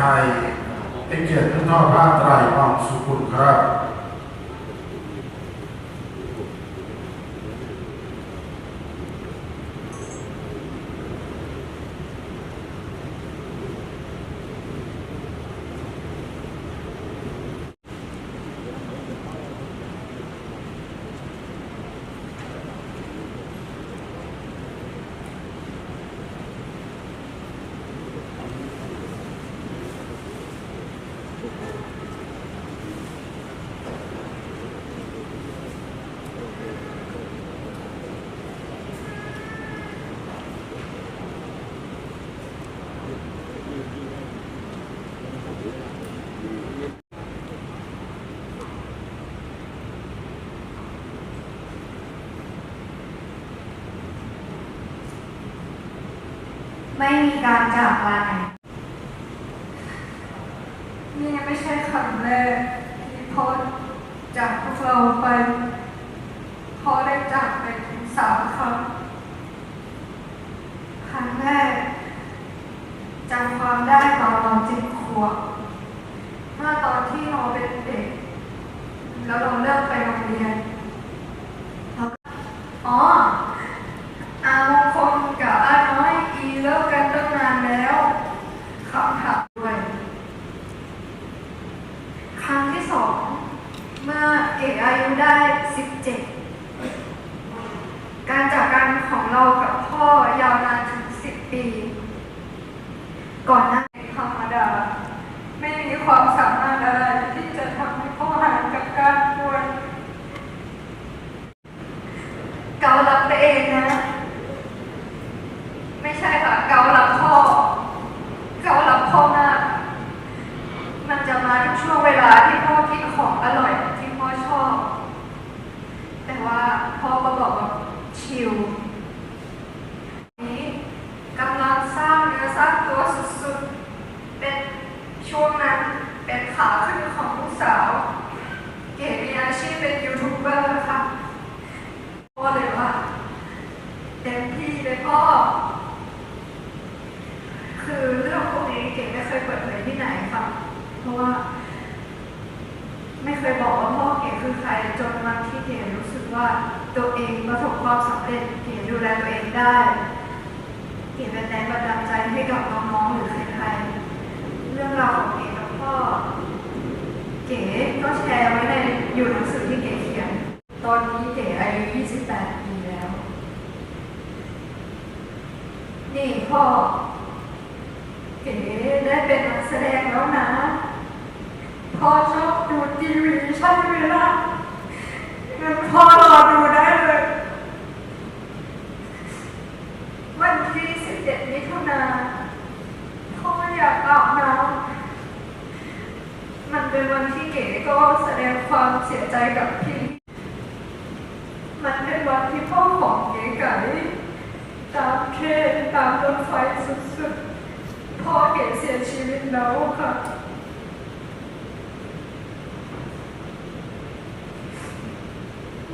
ไทยเป็นเกียรติท่านทอดผ้าไตรความสุขุนครับ ไม่มีการจากลาไหนนี่ไม่ใช่ครั้งแรกที่พ่อจากพวกเราไปพ่อได้จากไปถึงสามครั้งครั้งแรกจำความได้ตอนเราจ็ดขวบเมื่อตอนที่เราเป็นเด็ก แล้วเราเลิกไปโรงเรียนแล้วอ๋ออามงคลกับอา แล้วคำถามด้วย ครั้งที่สองเมื่อเอกอายุได้17การจากกันของเรากับพ่อยาวนานถึง10ปี ก่อนหน้านี้ธรรมดา ไม่มีความสามารถอะไรที่จะทำให้พ่อหายจากการป่วยเกาลับไปเองนะ ไม่ใช่ค่ะ เกาหลังพ่อ เกาหลังพ่อมาก มันจะมาทุกช่วงเวลาที่พ่อกินของอร่อยที่พ่อชอบ แต่ว่าพ่อก็บอกว่าชิลนี้กำลังสร้างเนื้อสร้างตัวสุดๆ เป็นช่วงนั้นเป็นขาขึ้นของลูกสาว เก๋มีอาชีพเป็นยูทูบเบอร์ค่ะ พ่อเลยว่า เต็มที่เลยพ่อ คือเรื่องพวกนี้ เคยเปิดเผยที่ไหนค่ะ เพราะว่า ไม่เคยบอกว่าพ่อเก๋คือใครจนวันที่เก๋รู้สึกว่าตัวเองประสบความสำเร็จเก๋ดูแลตัวเองได้ เก๋เป็นแรงบันดาลใจให้กับน้องๆหรือใครๆเรื่องราวของเก๋กับพ่อ เก๋ก็แชร์ไว้ในอยู่หนังสือที่เก๋เขียน ตอนนี้เก๋อายุ 28 ปีแล้ว นี่พ่อ เก๋ ได้เป็นนักแสดงแล้วนะพ่อชอบดูทีวีใช่ไหมล่ะงั้นพ่อรอดูได้เลย วันที่17มิถุนาพ่ออยากอาบน้ำมันเป็นวันที่เก๋ก็แสดงความเสียใจกับพี่ มันเป็นวันที่พ่อของเก๋ไก่ตามเทรนตามรถไฟสุดๆ พ่อเก๋เสียชีวิตแล้วค่ะ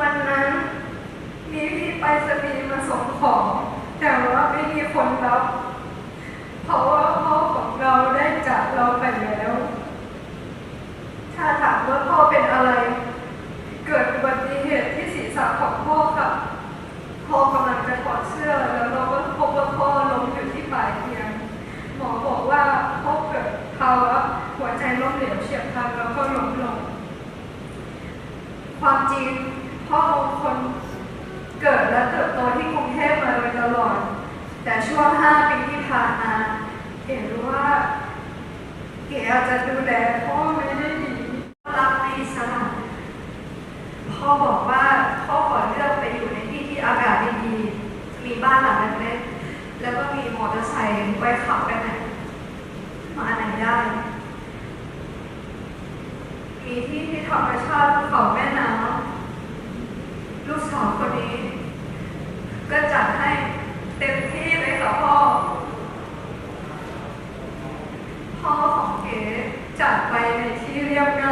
วันนั้นมีพี่ไปสนีมาส่งของ แต่ว่าไม่มีคนรับเพราะว่าพ่อของเราได้จากเราไปแล้ว ถ้าถามว่าพ่อเป็นอะไร เกิดอุบัติเหตุที่ศีรษะของพ่อค่ะ พ่อกำลังจะถอดเสื้อแล้วเราก็พบว่าพ่อล้มอยู่ที่ปลายเตียง หมอบอกว่าพ่อเกิดภาวะหัวใจล้ มเหลวเฉียบพลันแล้วก็ล้มลง ความจริงพ่อมงคลเกิดและเติบโตที่กรุงเทพมาโดยตลอด แต่ช่วง5ปีที่ผ่านมาเก๋รู้ว่าเก๋อาจจะดูแลพ่อไม่ได้ดีรักในอิสระพ่อบอกว่าพ่อขอเลือกไปอยู่ในที่ที่อากาศดีๆ มีบ้านหลังเล็กๆแล้วก็มีมอเตอร์ไซค์ไว้ขับกันไหนมาไหนได้ มีที่ที่ธรรมชาติของแม่น้ำลูกสาวคนนี้ ก็จัดให้เต็มที่เลยค่ะพ่อ พ่อของเก๋จัดไปในที่เรียบง่าย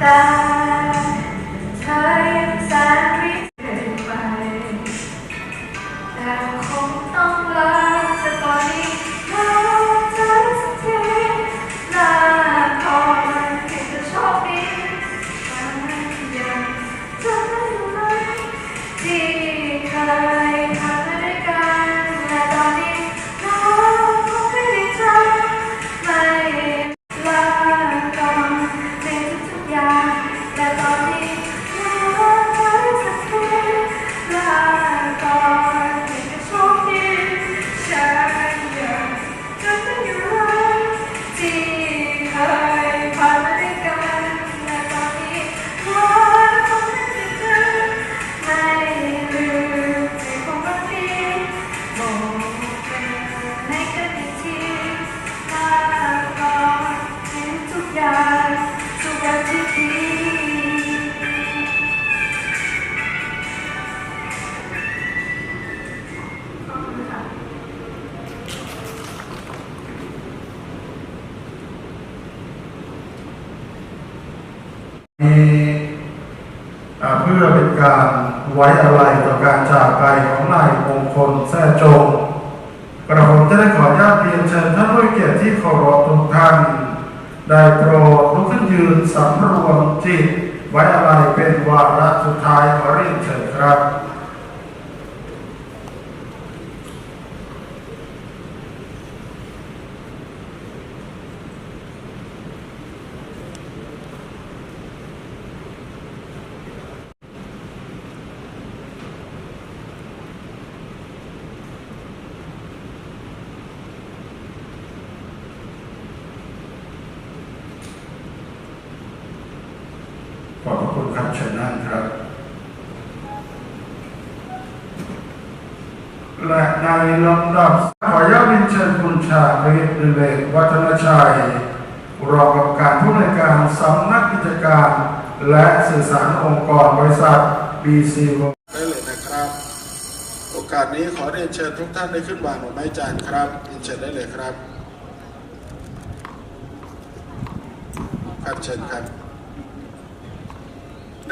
แต่ พื่อเป็นการไว้อะไรต่อการจากไปของนายมงคลแท้จงกระผมจะได้ขออนุญาตเรียนเชิญท่านผู้มีเกียรติที่เคารพทุกท่าน ได้โปรดลุกขึ้นยืนสำรวมจิต ไว้อะไรเป็นวาระสุดท้ายขอเรียนเชิญครับ ขอบพระคุณครับเชิญนั่งครับและในลำดับขออนุญาตเรียนเชิญคุณชาคริตเลกวัฒนชัย รองกรรมการผู้ในการสำนักกิจการ และสื่อสารองค์กรบริษัท BC ได้เลยนะครับ โอกาสนี้ขอเรียนเชิญทุกท่านได้ขึ้นวางดอไม้จันครับเรียนเชิญได้เลยครับครับเชิญครับ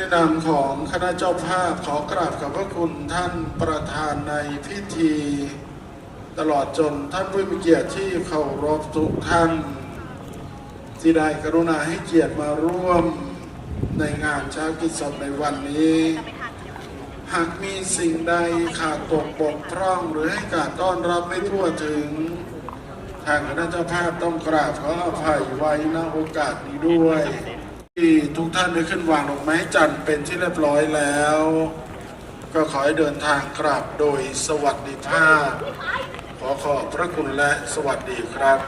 ในนามของคณะเจ้าภาพขอกราบขอบพระคุณท่านประธานในพิธี ตลอดจนท่านผู้มีเกียรติที่เคารพทุกท่านที่ได้กรุณาให้เกียรติมาร่วมในงานชากิจศพในวันนี้ หากมีสิ่งใดขาดตกบกพร่องหรือให้การต้อนรับไม่ทั่วถึง ทางคณะเจ้าภาพต้องกราบขออภัยไว้ณโอกาสนี้ด้วย ที่ทุกท่านได้ขึ้นวางดอกไม้จันทร์เป็นที่เรียบร้อยแล้ว ก็ขอให้เดินทางกลับโดยสวัสดิภาพ ขอขอบพระคุณและสวัสดีครับ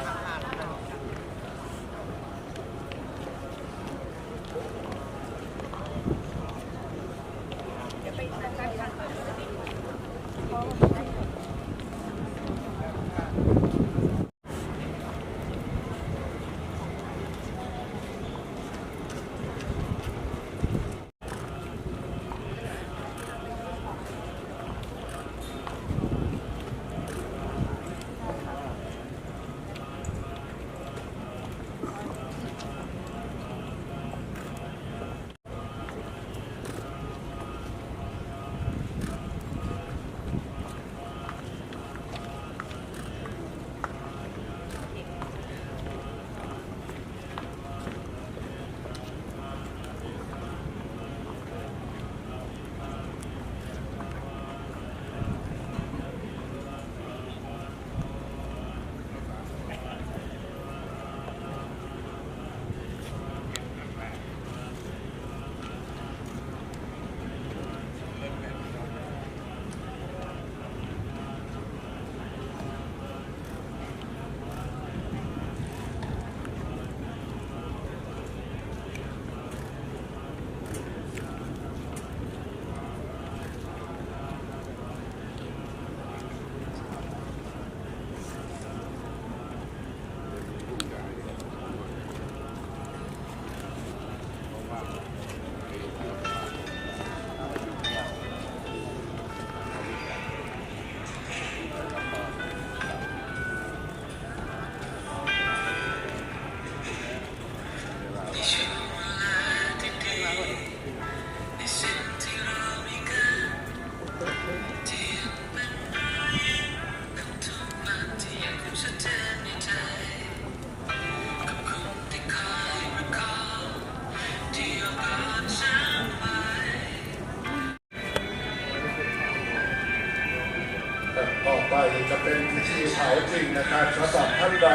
จะเป็นพิธีเผาจริงนะครับสำหรับท่านใด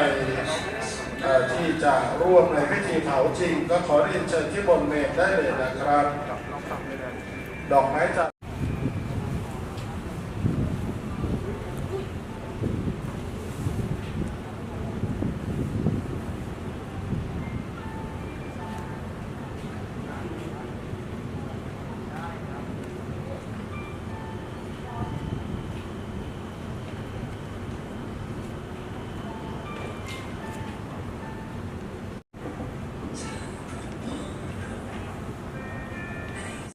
ที่จะร่วมในพิธีเผาจริง ก็ขอเรียนเชิญที่บนเมนได้เลยนะครับ ดอกไม้จัน